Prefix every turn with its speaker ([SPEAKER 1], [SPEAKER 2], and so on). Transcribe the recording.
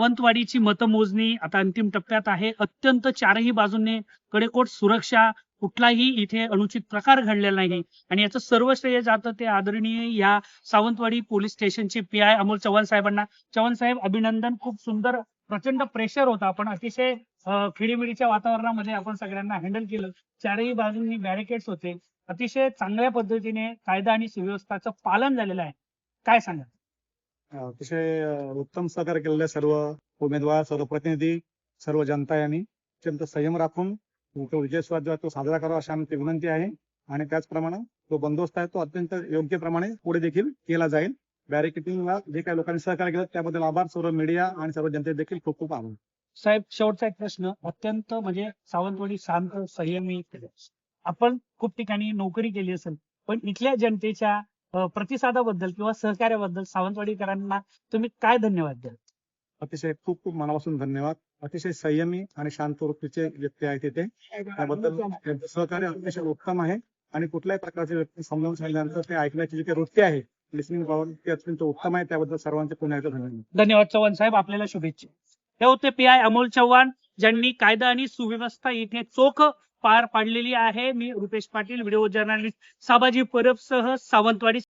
[SPEAKER 1] सावंतवाडीची मतमोजणी आता अंतिम टप्प्यात आहे. अत्यंत चारही बाजूंनी कडेकोट सुरक्षा कुठलाही इथे अनुचित प्रकार घडलेला नाही. आणि याचं सर्व श्रेय जातं ते आदरणीय या सावंतवाडी पोलीस स्टेशनचे पी आय अमोल चव्हाण साहेबांना. चव्हाण साहेब अभिनंदन. खूप सुंदर प्रचंड प्रेशर होता. आपण अतिशय खिडीमिडीच्या वातावरणामध्ये आपण सगळ्यांना हँडल केलं. चारही बाजूंनी बॅरिकेड्स होते. अतिशय चांगल्या पद्धतीने कायदा आणि सुव्यवस्थाचं पालन झालेलं आहे. काय सांगा
[SPEAKER 2] अतिशय उत्तम सहकार्य केलेले सर्व उमेदवार सर्व प्रतिनिधी सर्व जनता यांनी अत्यंत संयम राखून तो विजयस्वाद तो साजरा करावा अशी आमची विनंती आहे. आणि त्याचप्रमाणे जो बंदोबस्त आहे तो अत्यंत योग्य प्रमाणे पुढे देखील केला जाईल. बॅरिकेटिंगला जे काही लोकांनी सहकार्य केलं त्याबद्दल आभार. सर्व मीडिया आणि सर्व जनते देखील खूप खूप आभार.
[SPEAKER 1] साहेब शेवटचा एक प्रश्न. अत्यंत म्हणजे सावंतवाडी शांत संयमी आपण खूप ठिकाणी नोकरी केली असेल पण इथल्या जनतेच्या प्रतिसादाबद्दल किंवा सहकार्याबद्दल सावंतवाडीकरांना तुम्ही काय धन्यवाद द्याल?
[SPEAKER 2] अतिशय खूप खूप मनापासून धन्यवाद. अतिशय संयमी आणि शांत वृत्तीचे व्यक्ती आहेत तिथे त्याबद्दल त्यांचं सहकार्य अतिशय उत्तम आहे. आणि कुठल्याही प्रकारचे व्यक्ती समजावून सांगितल्यानंतर ते ऐकण्याची जी काही वृत्ती आहे लिसनिंग पॉवर ती अत्यंत उत्तम आहे. त्याबद्दल सर्वांचे पुन्हा एकदा धन्यवाद.
[SPEAKER 1] धन्यवाद चव्हाण साहेब. आपल्याला शुभेच्छा. हे होते पी आय अमोल चव्हाण. ज्यांनी कायदा आणि सुव्यवस्था इथे चोख पार पाडलेली आहे. मी रुपेश पाटील व्हिडिओ जर्नलिस्ट साबाजी परब सह सावंतवाडी